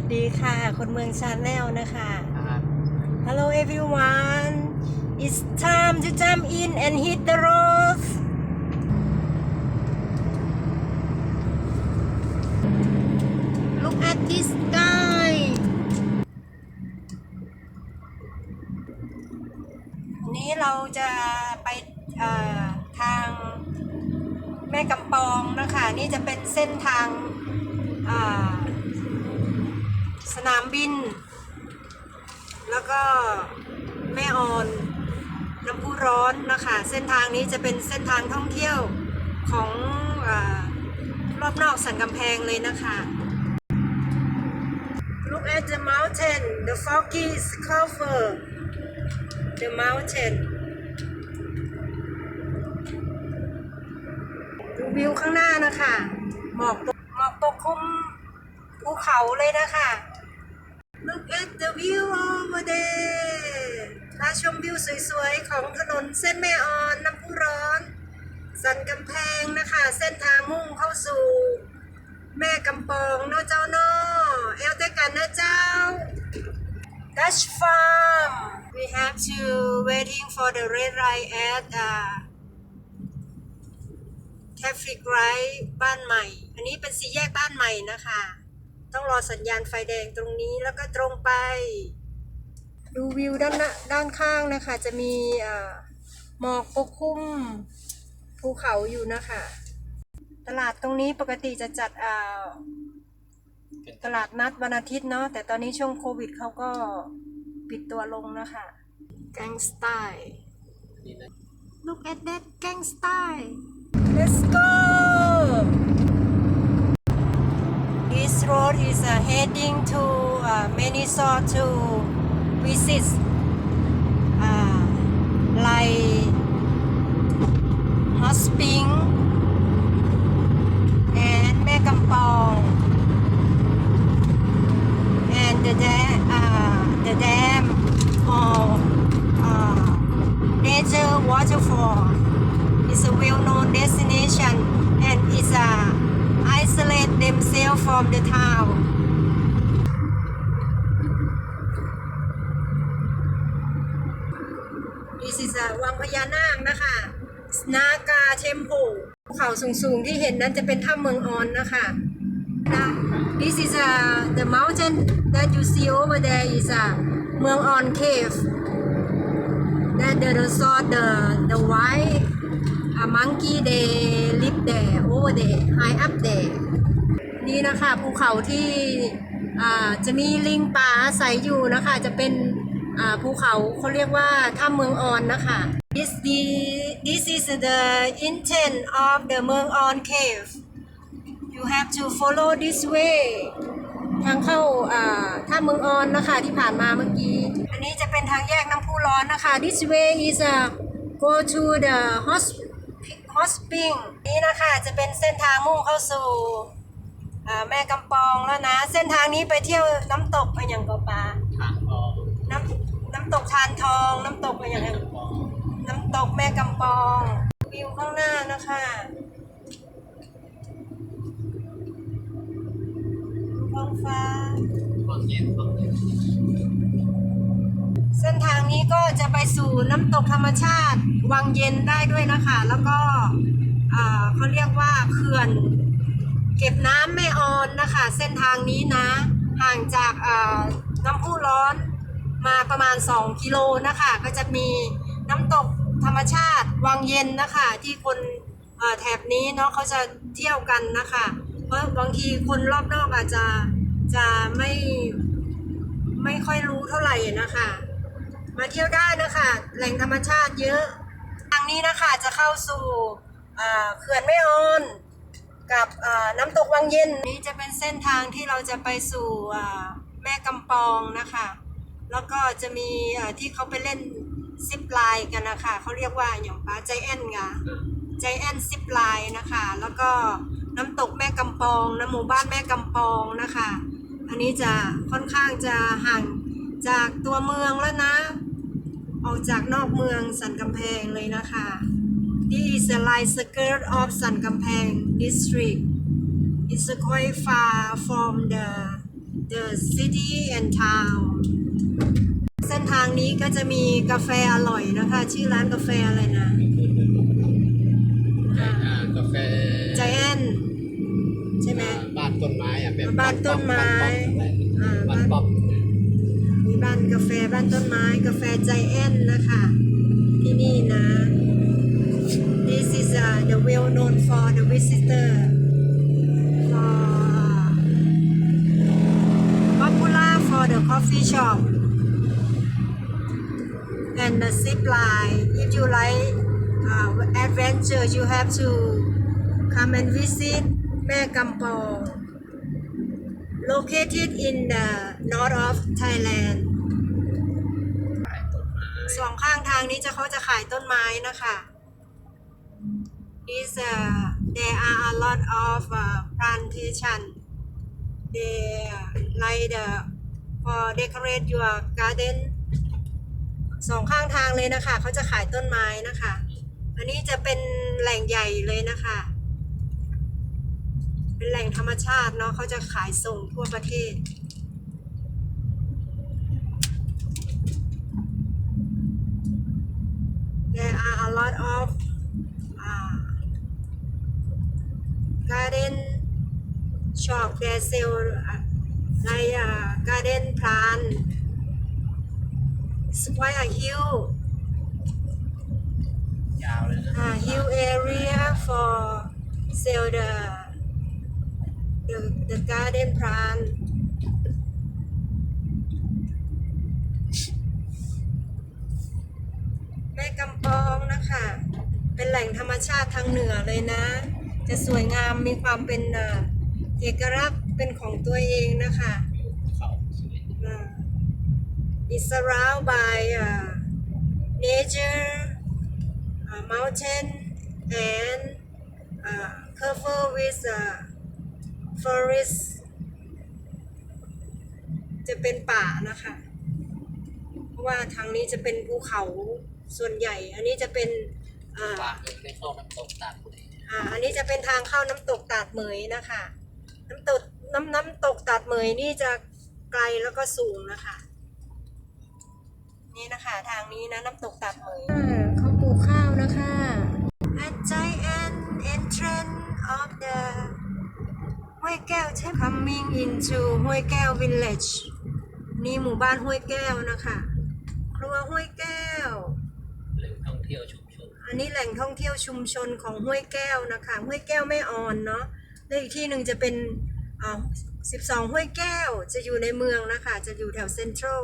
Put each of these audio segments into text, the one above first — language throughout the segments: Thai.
วัสดีค่ะ คนเมืองชาแนลนะคะนะครับ Hello everyone it's time to jump in and hit the road look at this sky วันนี้เราจะไปเอ่อทางแม่กำปองนะคะ นี่จะเป็นเส้นทางอ่า สนามบิน แล้วก็แม่ออนน้ำพุร้อนนะคะ เส้นทางนี้จะเป็นเส้นทางท่องเที่ยวของอรอบนอกสันกำแพงเลยนะคะ Look at the mountain the foggy is cover the mountain ดูวิวข้างหน้านะคะ หมอกปกหมอกปกคลุมภูเขาเลยนะคะ Look at the view over there มาชมวิวสวยๆ ของถนนเส้นแม่ออนน้ำพุร้อน สันกำแพงนะคะ เส้นทางมุ่งเข้าสู่ แม่กำปองเนาะเจ้าเนาะแอลเตกันนะเจ้า Dutch farm we have to waiting for the red light at uh, traffic light บ้านใหม่ อันนี้เป็นสี่แยกบ้านใหม่นะคะ ต้องรอสัญญาณไฟแดงตรงนี้แล้วก็ตรงไป ดูวิวด้านหน้าด้านข้างนะคะ จะมีอ่อหมอกปกคลุมภูเขาอยู่นะคะ ตลาดตรงนี้ปกติจะจัดอ่าตลาดนัดวันอาทิตย์เนาะแต่ตอนนี้ช่วงโควิดเขาก็ปิดตัวลงนะคะแกงสไตล์นี่นะ Look at that gang style. Let's go. Is uh, heading to uh, Minnesota to visit uh, like Hot Spring and Megampong and the dam, uh, the dam or uh, nature waterfall is a well-known destination from the town. This is a วังพญานาคนะคะนากาเทมโพภูเขาสูงๆที่เห็นนั้นจะเป็นถ้ำเมืองออนนะคะนะ This is a the mountain that you see over there is a เมืองออน cave that the resort the the white a monkey they live there over there high up there นี่นะคะภูเขาที่จะมีลิงป่าอาศัยอยู่นะคะ จะเป็นภูเขาเขาเรียกว่าถ้ำเมืองออนนะคะ this the this is the intent of the เมืองออน cave you have to follow this way ทางเข้าถ้ำเมืองออนนะคะที่ผ่านมาเมื่อกี้ อันนี้จะเป็นทางแยกน้ำพุร้อนนะคะ this way is a go to the hot hot spring นี่นะคะจะเป็นเส้นทางมุ่งเข้าสู่ แม่กำปองแล้วนะ เส้นทางนี้ไปเที่ยวน้ำตกอะไรอย่างกอปลาทางออกน้ำน้ำตกทานทอง น้ำตกอะไรอย่างเงี้ยกำปองน้ำตกแม่กำปองวิวข้างหน้านะคะท้องฟ้าตอนเย็นตอนเย็นเส้นทางนี้ก็จะไปสู่น้ำตกธรรมชาติ วังเย็นได้ด้วยนะคะ แล้วก็อ่าเขาเรียกว่าเขื่อน เก็บน้ำแม่ออนนะคะ เส้นทางนี้นะ ห่างจากน้ำพุร้อนมาประมาณ 2 กิโลนะคะ ก็จะมีน้ำตกธรรมชาติวังเย็นนะคะ ที่คนแถบนี้เนาะเขาจะเที่ยวกันนะคะ เพราะบางทีคนรอบนอกอาจจะจะไม่ไม่ค่อยรู้เท่าไหร่นะคะ มาเที่ยวได้นะคะ แหล่งธรรมชาติเยอะ ทางนี้นะคะจะเข้าสู่เขื่อนแม่ออน กับน้ำตกวังเย็นนี้จะเป็นเส้นทางที่เราจะไปสู่แม่กำปองนะคะ แล้วก็จะมีที่เขาไปเล่นซิปไลน์กันนะคะเขาเรียกว่าอย่างปลาใจแอนไงใจแอนซิปไลน์นะคะ แล้วก็น้ำตกแม่กำปองน้ำหมู่บ้านแม่กำปองนะคะ อันนี้จะค่อนข้างจะห่างจากตัวเมืองแล้วนะ ออกจากนอกเมืองสันกำแพงเลยนะคะ This is the line skirt of สันกำแพง district. It's quite far from the the city and town เส้นทางนี้ก็จะมีกาแฟอร่อยนะคะ ชื่อร้านกาแฟอะไรนะอ่ากาแฟใจแอนใช่ไหมบ้านต้นไม้อะแบบบ้านต้นไม้อ่าบ้านป๊อปมีบ้านกาแฟบ้านต้นไม้ กาแฟใจแอนนะคะ ที่นี่นะ This is uh, the well known for the visitor for popular for the coffee shop and the zip line if you like uh, adventure you have to come and visit แม่กำปอง located in the north of Thailand สองข้างทางนี้จะเขาจะขายต้นไม้นะคะ Is uh, there are a lot of uh, plantation they like the for decorate your garden สองข้างทางเลยนะคะ เขาจะขายต้นไม้นะคะ อันนี้จะเป็นแหล่งใหญ่เลยนะคะ เป็นแหล่งธรรมชาติเนาะเขาจะขายส่งทั่วประเทศ there are a lot of uh, garden shop that sell uh, like uh, garden plant it's quite a huge ยาวเลยนะ uh, huge area for sell the the, the garden plant แม่กำปองนะคะ เป็นแหล่งธรรมชาติทางเหนือเลยนะ จะสวยงามมีความเป็นเอ่อเอกลักษณ์เป็นของตัวเองนะคะเขาสวย uh, is surrounded by uh, nature, uh, mountain, and uh, covered with uh, forest จะเป็นป่านะคะ เพราะว่าทางนี้จะเป็นภูเขาส่วนใหญ่ อันนี้จะเป็นอ่าป่าไม่ได้เข้าน้ำตกตาดเลย อ่า อันนี้จะเป็นทางเข้าน้ำตกตาดเหมยนะคะ น้ำตกน้ำน้ำตกตาดเหมยนี่จะไกลแล้วก็สูงนะคะ นี่นะคะ ทางนี้นะน้ำตกตาดเหมยเขาปลูกข้าวนะคะ A giant entrance of the ห้วยแก้วใช่ coming into ห้วยแก้ว village นี่หมู่บ้านห้วยแก้วนะคะ ครัวห้วยแก้ว อันนี้แหล่งท่องเที่ยวชุมชนของห้วยแก้วนะคะ ห้วยแก้วแม่ออนเนาะแล้วอีกที่หนึ่งจะเป็นอ่า12ห้วยแก้วจะอยู่ในเมืองนะคะ จะอยู่แถวเซ็นทรัล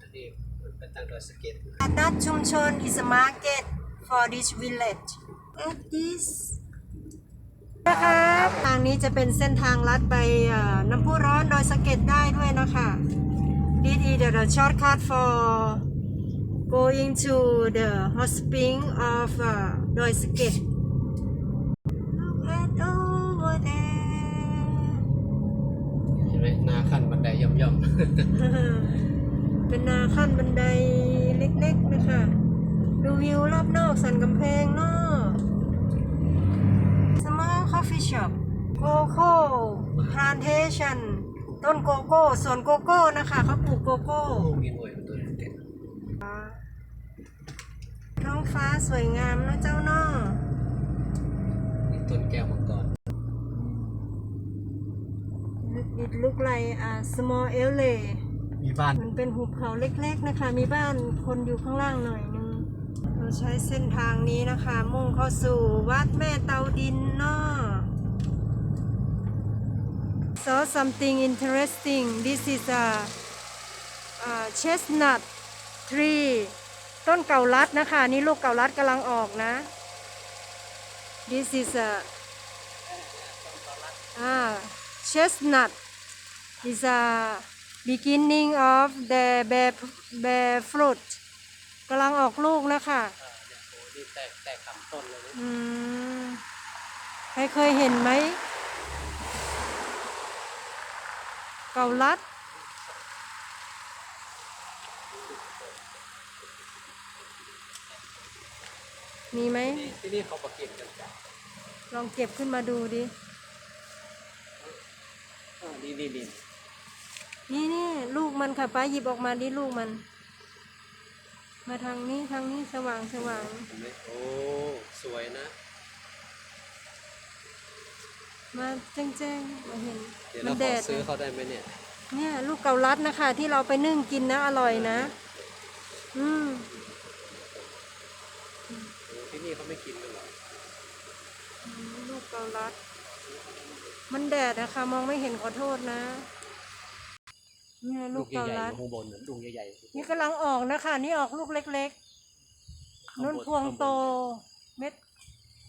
อันนี้มันเป็นตั้งดอยสะเก็ต That ชุมชน is a market for this village at this นะคะทางนี้จะเป็นเส้นทางลัดไปเอ่อน้ำพุร้อนดอยสะเก็ดได้ด้วยนะคะ This is the shortcut for going to the hot spring of uh, ดอยสะเก็ด Look at over there ใช่ไหมหน้าขั้นบันไดย่อมเป็นนาขั้นบันไดเล็กๆนะคะดูวิวรอบนอกสันกำแพงเนาะ Small coffee shop Coco Plantation ต้นโกโก้สวนโกโก้นะคะเขาปลูกโกโก้ๆมีหน่วยเป็นตัวเด็ก ท้องฟ้าสวยงามนะเจ้าเนาะมีต้นแก้วมังกร It look like a small area มีบ้าน มันเป็นหุบเขาเล็ก ๆนะคะ มีบ้านคนอยู่ข้างล่างหน่อยนึง เราใช้เส้นทางนี้นะคะ มุ่งเข้าสู่วัดแม่เตาดินเนาะ saw something interesting this is a, a chestnut tree ต้นเกาลัดนะคะ นี่ลูกเกาลัดกำลังออกนะ this is a อ่า chestnut is a beginning of the bear bear fruit กำลังออกลูกนะคะนี่แตกแตกคำต้นเลยอืมใครเคยเห็นไหม เกาลัด มีไหมนี่ที่นี่เขาประเก็บกันจ้ะลองเก็บขึ้นมาดูดิ อ่านี่นี่นี่นี่นี่ลูกมันค่ะป้าหยิบออกมาดิลูกมัน มาทางนี้ทางนี้สว่างสว่างเห็นไหมโอ้ สวยนะ มาแจ้งแจ้งๆมาเห็นเดี๋ยวมัเรานขแดอดซื้อนะเขาได้ไหมเนี่ย เนี่ย ลูกเกาลัดนะคะ ที่เราไปนึ่งกินนะ อร่อยนะ อืมโอ้ที่ นี่เขาไม่กินกันเหรอลูกเกาลัด มันแดดนะคะ มองไม่เห็นขอโทษนะเนี่ยลูกใหเกาญ่ๆอลัดยู่ข้างบนน่ะลูกใหญ่ๆ นี่กำลังออกนะคะ นี่ออกลูกเล็กๆนุ่นพวงโตเม็ด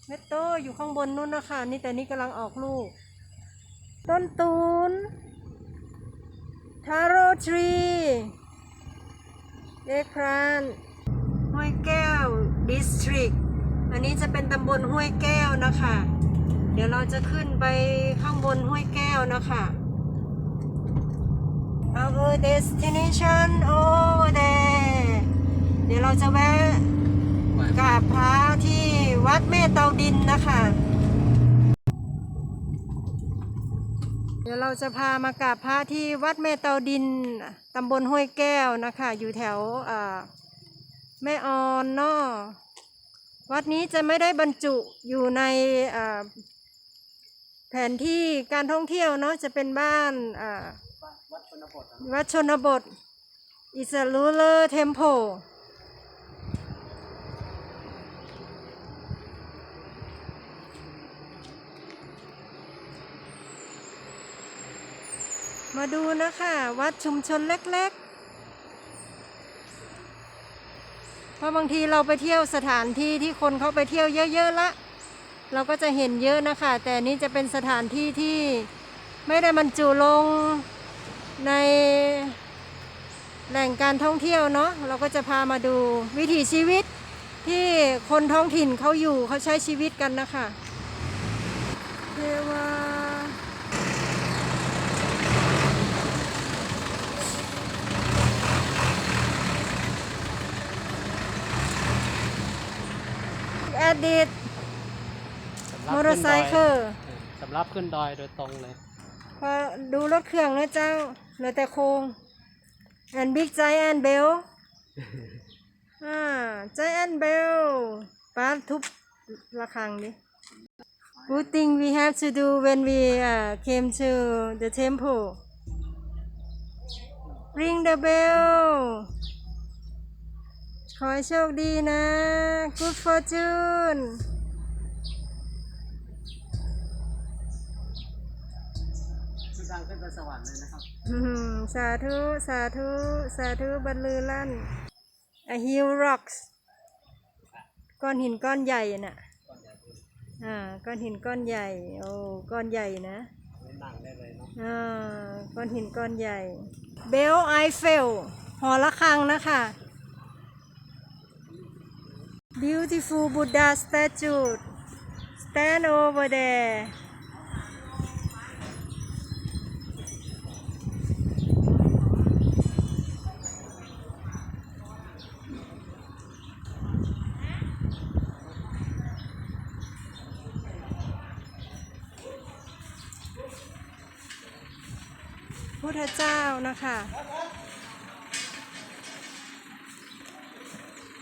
เม็ดโตอยู่ข้างบนนู่นนะคะ นี่แต่นี่กำลังออกลูก ต้นตูนทาโร่ทรีเอกพรานห้วยแก้วดิสทริก อันนี้จะเป็นตำบลห้วยแก้วนะคะ เดี๋ยวเราจะขึ้นไปข้างบนห้วยแก้วนะคะ Our destination over there เดี๋ยวเราจะแวะกราบพระที่วัดแม่เตาดินนะคะ เดี๋ยวเราจะพามากราบพระที่วัดแม่เตาดินตำบลห้วยแก้วนะคะ อยู่แถวแม่ออนเนาะ วัดนี้จะไม่ได้บรรจุอยู่ในแผนที่การท่องเที่ยวเนาะจะเป็นบ้านวัดชนบทอะวัดชนบท is a ruler temple มาดูนะคะ วัดชุมชนเล็ก ๆ เพราะบางทีเราไปเที่ยวสถานที่ที่คนเขาไปเที่ยวเยอะๆละ เราก็จะเห็นเยอะนะคะ แต่นี่จะเป็นสถานที่ที่ไม่ได้บรรจุลงในแหล่งการท่องเที่ยวเนาะเราก็จะพามาดูวิถีชีวิตที่คนท้องถิ่นเขาอยู่เขาใช้ชีวิตกันนะคะเทวาแอ ดดิตสำหมรับอเตอร์ไซขึ้นดยค์เออสำหรับขึ้นดอยโดยตรงเลย พอดูรถเครื่องนะเจ้าเหลือแต่โครง and big giant bell อ่า giant bell ป้าทุบระฆังดิ Good thing we have to do when we uh, came to the temple ring the bell ขอให้โชคดีนะ good fortune คือทางขึ้นไปสวรรค์เลยนะครับ อืมสาธุ สาธุ สาธุบรรลือลั่น A hill rocks ก้อนหินก้อนใหญ่น่ะอ่า ก้อนหินก้อนใหญ่ โอ้ ก้อนใหญ่นะไม่นั่งได้เลยเนาะอ่าก้อนหินก้อนใหญ่ เบลไอเฟลหอระฆังนะคะ Beautiful Buddha statue stand over there พุทธเจ้านะคะ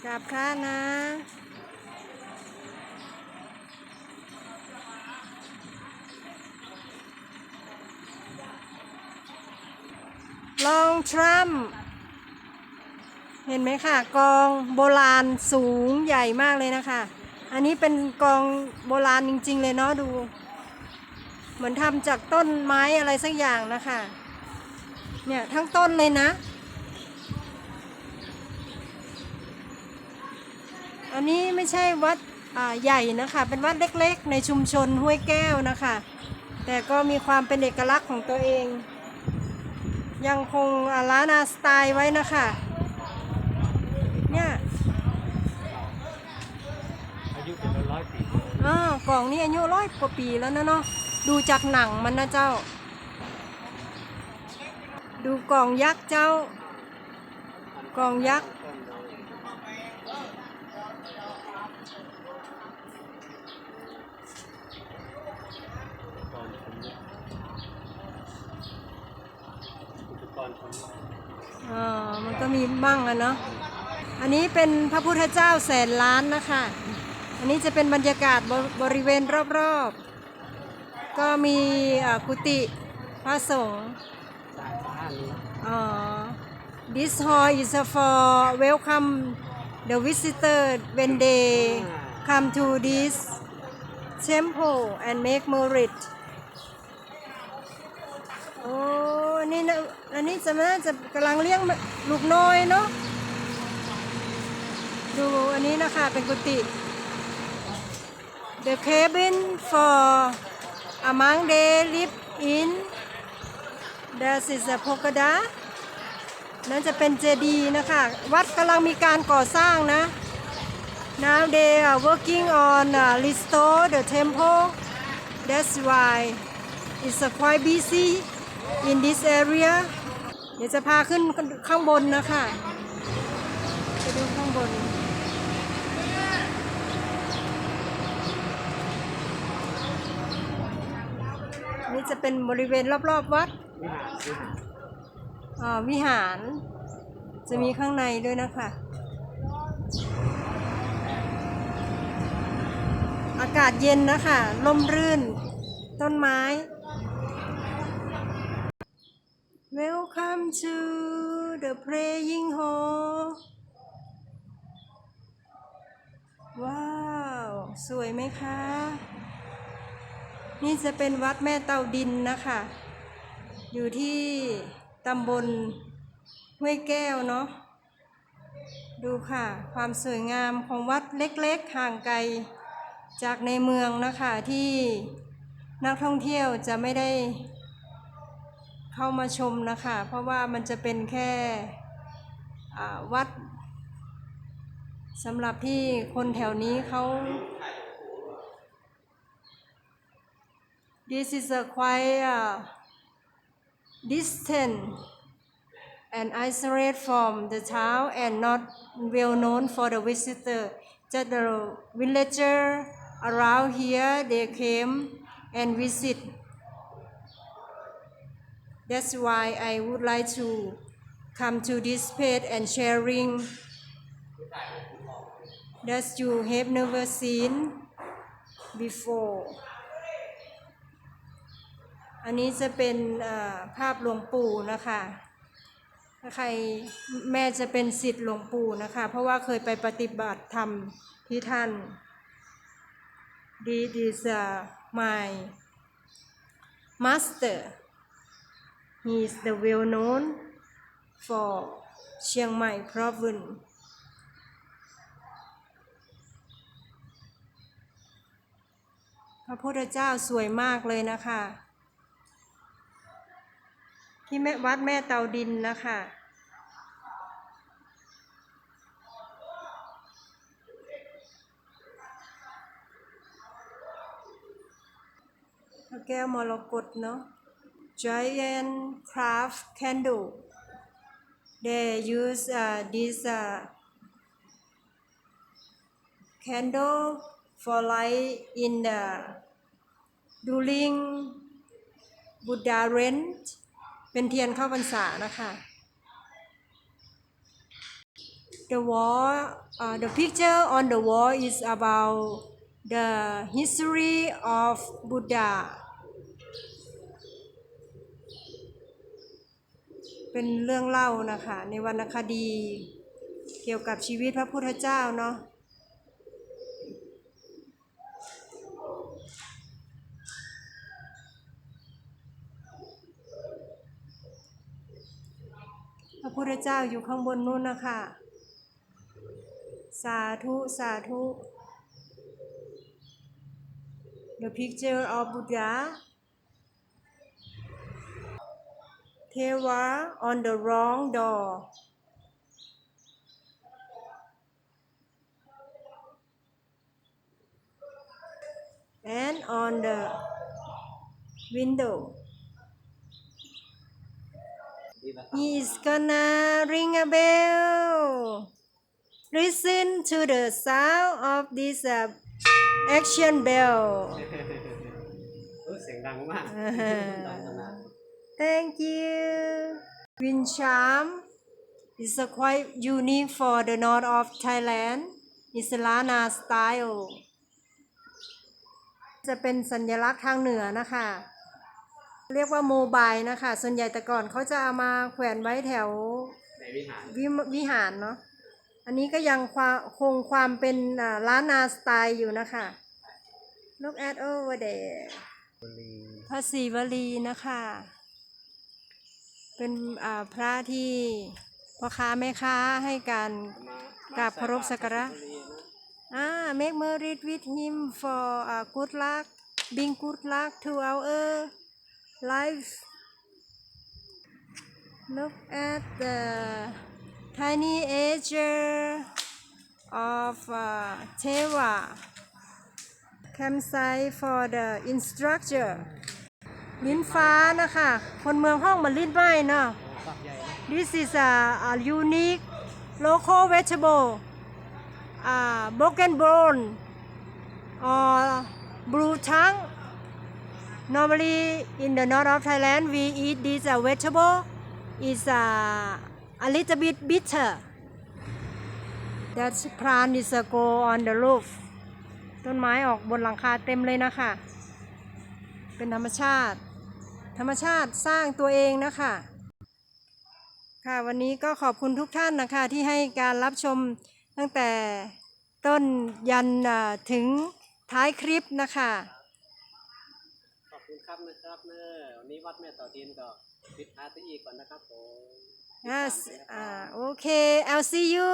กราบพระนะลองทรัมป์เห็นไหมค่ะกองโบราณสูงใหญ่มากเลยนะคะ อันนี้เป็นกองโบราณจริง ๆ เลยเนาะดู เหมือนทำจากต้นไม้อะไรสักอย่างนะคะ เนี่ยทั้งต้นเลยนะ อันนี้ไม่ใช่วัดอ่าใหญ่นะคะ เป็นวัดเล็กๆ ในชุมชนห้วยแก้วนะคะ แต่ก็มีความเป็นเอกลักษณ์ของตัวเอง ยังคงอ่าล้านนาสไตล์ไว้นะคะเนี่ยอายุเป็นร้อยๆปีอาวกล่องนี้อายุร้อยกว่าปีแล้วนะเนาะดูจากหนังมันนะเจ้า ดูกล่องยักษ์เจ้ากล่องยักษ์ ก่อนผมอุปกรรชมว่าอ๋อมันก็มีบ้างอะเนาะ อันนี้เป็นพระพุทธเจ้าแสนล้านนะคะ อันนี้จะเป็นบรรยากาศบบริเวณรอบๆ ก็มีอ่อกุฏิพระสงฆ์อ๋อ This hall is for welcome the visitor when they come to this temple and make merit โอันนี้นะอันนี้จะน่จะกำลังเลี้ยงลูกน้อยเนาะดูอันนี้นะคะเป็นกุฏิ The cabin for among they live in This is a pagoda นั่นจะเป็นเจดีย์นะคะ วัดกำลังมีการก่อสร้างนะ Now they are working on uh, restore the temple That's why it's quite busy in this area เดี๋ยวจะพาขึ้นข้างบนนะคะไปดูข้างบน นี่จะเป็นบริเวณรอบๆวัดวิหาร จะมีข้างในด้วยนะคะ อากาศเย็นนะคะ ลมรื่น ต้นไม้ Welcome to the praying hall ว้าว สวยไหมคะ นี่จะเป็นวัดแม่เตาดินนะคะ อยู่ที่ตำบลห้วยแก้วเนาะ ดูค่ะ ความสวยงามของวัดเล็กๆ ห่างไกลจากในเมืองนะคะที่นักท่องเที่ยวจะไม่ได้ เข้ามาชมนะคะ เพราะว่ามันจะเป็นแค่วัดสำหรับที่คนแถวนี้เขา This is a quite uh, distant and isolated from the town and not well known for the visitor. Just the villager around here they came and visit. That's why I would like to come to this page and sharing that you have never seen before. อันนี้จะเป็นภาพหลวงปู่นะคะถ้าใครแม่จะเป็นสิทธิ์หลวงปู่นะคะ เพราะว่าเคยไปปฏิบัติธรรมที่ท่าน This is uh, my master he is the well known for เชียงใหม่ province พระพุทธเจ้าสวยมากเลยนะคะ ที่แม่วัดแม่เตาดินนะคะพระแก้วมรกตเนาะ giant craft candle they use uh, this uh, candle for light in the during Buddha rent เป็นเทียนเข้าพรรษานะคะ The wall uh, the picture on the wall is about the history of Buddha เป็นเรื่องเล่านะคะ ในวรรณคดี เกี่ยวกับชีวิตพระพุทธเจ้าเนาะพระพุทธเจ้าอยู่ข้างบนนู้นนะคะ สาธุ สาธุ The picture of Buddha Teva on the wrong door and on the window นี่นะครับ He's gonna ring a bell. Listen to the sound of this uh, action bell. เออเสียงดังมาก อ่าฮะดังขนาด Thank you. Green charm is a quite unique for the north of Thailand. It's Lana style. จะเป็นสัญลักษณ์ทางเหนือนะคะ เรียกว่าโมบายนะคะ ส่วนใหญ่แต่ก่อนเขาจะเอามาแขวนไว้แถวในวิหารวิมวิหารเนาะ อันนี้ก็ยังความคงความเป็นอ่าล้านนาสไตล์อยู่นะคะ Look at over there บุรีพระศรีวลีนะคะ เป็นพระที่พ่อค้าแม่ค้าให้การกราบเคารพสักการะอ่า make merit with him for uh, good luck bring good luck to our lives look at the tiny edge of uh, Teva campsite for the instructor ลิ้นฟ้านะคะ คนเมืองห้องมันลิ้นไม้เนาะ This is a, a unique local vegetable, uh, broken bone or blue tongue. Normally in the north of Thailand, we eat this uh, vegetable. is uh, a little bit bitter. That plant is uh, go on the roof. ต้นไม้ออกบนหลังคาเต็มเลยนะคะ เป็นธรรมชาติ ธรรมชาติสร้างตัวเองนะคะค่ะวันนี้ก็ขอบคุณทุกท่านนะคะที่ให้การรับชมตั้งแต่ต้นยันอ่าถึงท้ายคลิปนะคะขอบคุณครับนะครับเนอะวันนี้วัดแม่ต่อดินก็ปิดอาร์ตีก่อนนะครับผม Yes อ่าโอเค I'll see you